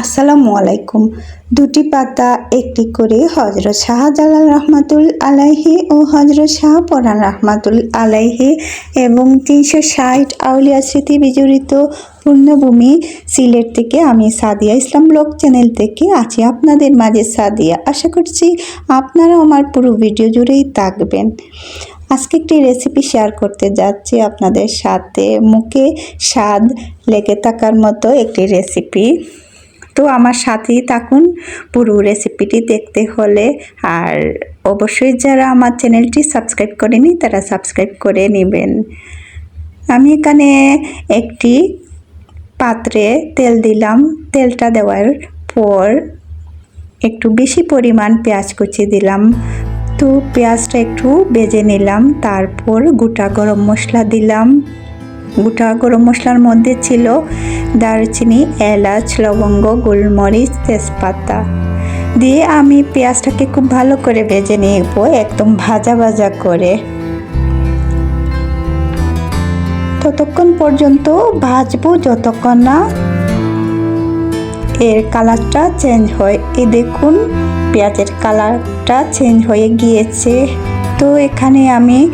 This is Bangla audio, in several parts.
আসসালামু আলাইকুম। দুটি পাতা, একটি করে হজরত শাহজালাল রহমাতুল আলাইহি ও হজরত শাহ পরান রহমাতুল আলাইহি এবং তিনশো ষাট আউলিয়া স্মৃতি বিজড়িত পূর্ণভূমি সিলেট থেকে আমি সাদিয়া ইসলাম ব্লগ চ্যানেল থেকে আছি আপনাদের মাঝে সাদিয়া। আশা করছি আপনারা আমার পুরো ভিডিও জুড়েই থাকবেন। আজকে একটি রেসিপি শেয়ার করতে যাচ্ছি আপনাদের সাথে। মুখে স্বাদ লেগে থাকার মতো একটি রেসিপি তো আমার সাথেই থাকুন পুরো রেসিপিটি দেখতে হলে। আর অবশ্যই যারা আমার চ্যানেলটি সাবস্ক্রাইব করেনি, তারা সাবস্ক্রাইব করে নেবেন। আমি এখানে একটি পাত্রে তেল দিলাম। তেলটা দেওয়ার পর একটু বেশি পরিমাণ পেঁয়াজ কুচি দিলাম। তো পেঁয়াজটা একটু বেজে নিলাম। তারপর গোটা গরম মশলা দিলাম। গোটা গরম মশলার মধ্যে ছিল দারচিনি, এলাচ, লবঙ্গ, গোলমরিচ, তেজপাতা। দিয়ে আমি পেঁয়াজটাকে খুব ভালো করে ভেজে নেব, একদম ভাজা ভাজা করে। ততক্ষণ পর্যন্ত ভাজবো যতক্ষণ না এর কালারটা চেঞ্জ হয়। এ দেখুন, পেঁয়াজের কালারটা চেঞ্জ হয়ে গিয়েছে। তো এখানে আমি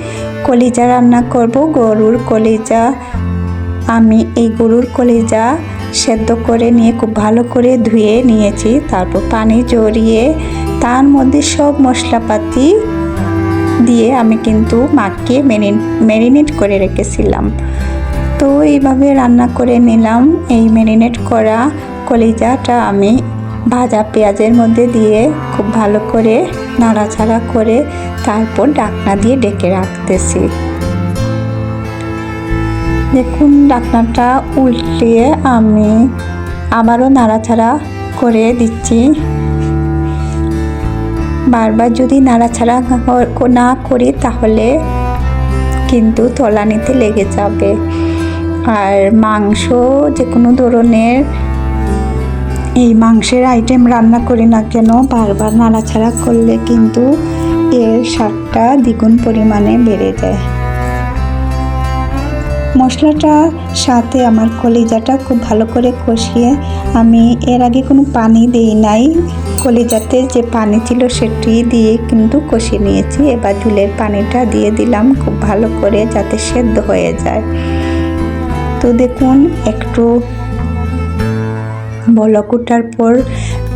কলিজা রান্না করব, গরুর কলিজা। আমি এই গরুর কলিজা সেদ্ধ করে নিয়ে খুব ভালো করে ধুয়ে নিয়েছি, তারপর পানি জড়িয়ে তার মধ্যে সব মশলাপাতি দিয়ে আমি কিন্তু মাকে ম্যারিনেট করে রেখেছিলাম। তো এইভাবে রান্না করে নিলাম। এই ম্যারিনেট করা কলিজাটা আমি ভাজা পেঁয়াজের মধ্যে দিয়ে খুব ভালো করে নাড়াচাড়া করে তারপর ডাকনা দিয়ে ডেকে রাখতেছি। দেখুন, ডাকনাটা উল্টিয়ে আমি আবারও নাড়াচাড়া করে দিচ্ছি। বারবার যদি নাড়াচাড়া না করি তাহলে কিন্তু তলানিতে লেগে যাবে। আর মাংস যে কোনো ধরনের এই মাংসের আইটেম রান্না করি না কেন? বারবার নাড়াচাড়া করলে কিন্তু এর স্বাদটা দ্বিগুণ পরিমাণে বেড়ে যায়। মশলাটা সাথে আমার কলিজাটা খুব ভালো করে কষিয়ে আমি এর আগে কোনো পানি দিই নাই। কলিজাতে যে পানি ছিল সেটি দিয়ে কিন্তু কষিয়ে নিয়েছি। এবার ঝুলের পানিটা দিয়ে দিলাম খুব ভালো করে যাতে সেদ্ধ হয়ে যায়। তো দেখুন, একটু বলক ওঠার পর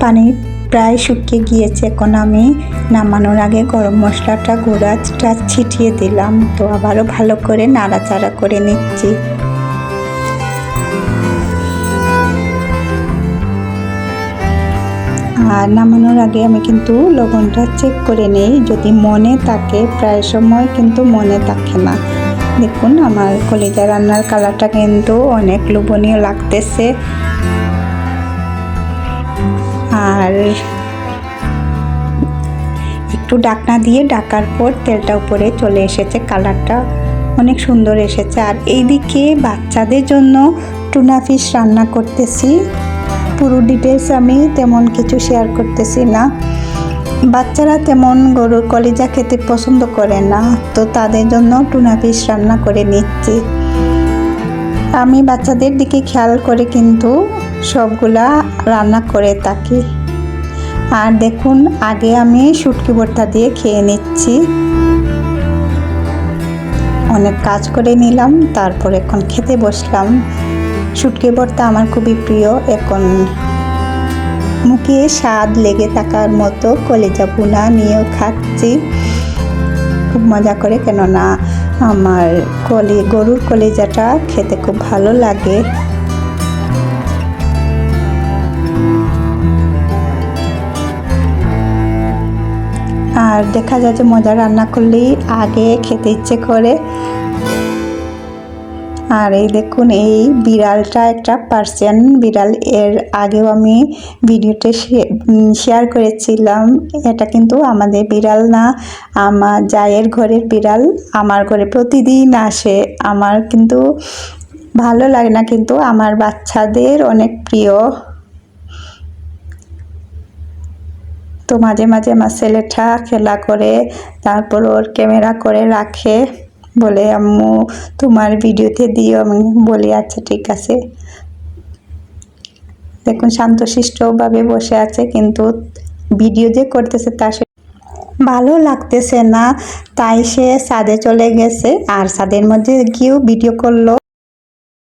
পানি প্রায় শুকিয়ে গিয়েছে। এখন আমি নামানোর আগে গরম মশলাটা, গুঁড়াটা ছিটিয়ে দিলাম। তো আবারও ভালো করে নাড়াচাড়া করে নিচ্ছি। আর নামানোর আগে আমি কিন্তু লবণটা চেক করে নেই। যদি মনে থাকে, প্রায় সময় কিন্তু মনে থাকে না। দেখুন, আমার কলিজা রান্নার কালারটা কিন্তু অনেক লোভনীয় লাগতেছে। আর একটু ডাকনা দিয়ে ডাকার পর তেলটা উপরে চলে এসেছে, কালারটা অনেক সুন্দর এসেছে। আর এইদিকে বাচ্চাদের জন্য টুনা ফিশ রান্না করতেছি। পুরো ডিটেলস আমি তেমন কিছু শেয়ার করতেছি না। বাচ্চারা তেমন গরুর কলিজা খেতে পছন্দ করে না, তো তাদের জন্য টুনা ফিশ রান্না করে নিচ্ছি। আমি বাচ্চাদের দিকে খেয়াল করে কিন্তু সবগুলা রান্না করে থাকি। আর দেখুন, আগে আমি শুটকি ভর্তা দিয়ে খেয়ে নিচ্ছি। অনেক কাজ করে নিলাম, তারপর এখন খেতে বসলাম। শুটকি ভর্তা আমার খুবই প্রিয়, এখন মুখে স্বাদ লেগে থাকার মতো কলেজা বুনা নিয়েও খাচ্ছি। খুব মজা করে, কেননা আমার কলি, গরুর কলেজাটা খেতে খুব ভালো লাগে। আর দেখা যায় যে মজা রান্না করলেই আগে খেতে ইচ্ছে করে। আর এই দেখুন, এই বিড়ালটা একটা পার্সিয়ান বিড়াল। এর আগেও আমি ভিডিওতে শেয়ার করেছিলাম, এটা কিন্তু আমাদের বিড়াল না, আমার জায়ের ঘরের বিড়াল। আমার ঘরে প্রতিদিন আসে, আমার কিন্তু ভালো লাগে না, কিন্তু আমার বাচ্চাদের অনেক প্রিয়। তো মাঝে মাঝে আমার ছেলেটা খেলা করে, তারপর ওর ক্যামেরা করে রাখে, বলে, আম্মু, তোমার ভিডিওতে দিও। আমি বলি আচ্ছা ঠিক আছে। দেখুন, শান্তশিষ্টভাবে বসে আছে, কিন্তু ভিডিও যে করতেছে তার সে- ভালো লাগতেছে না। তাই সে ছাদে চলে গেছে, আর ছাদের মধ্যে গিয়েও ভিডিও করল।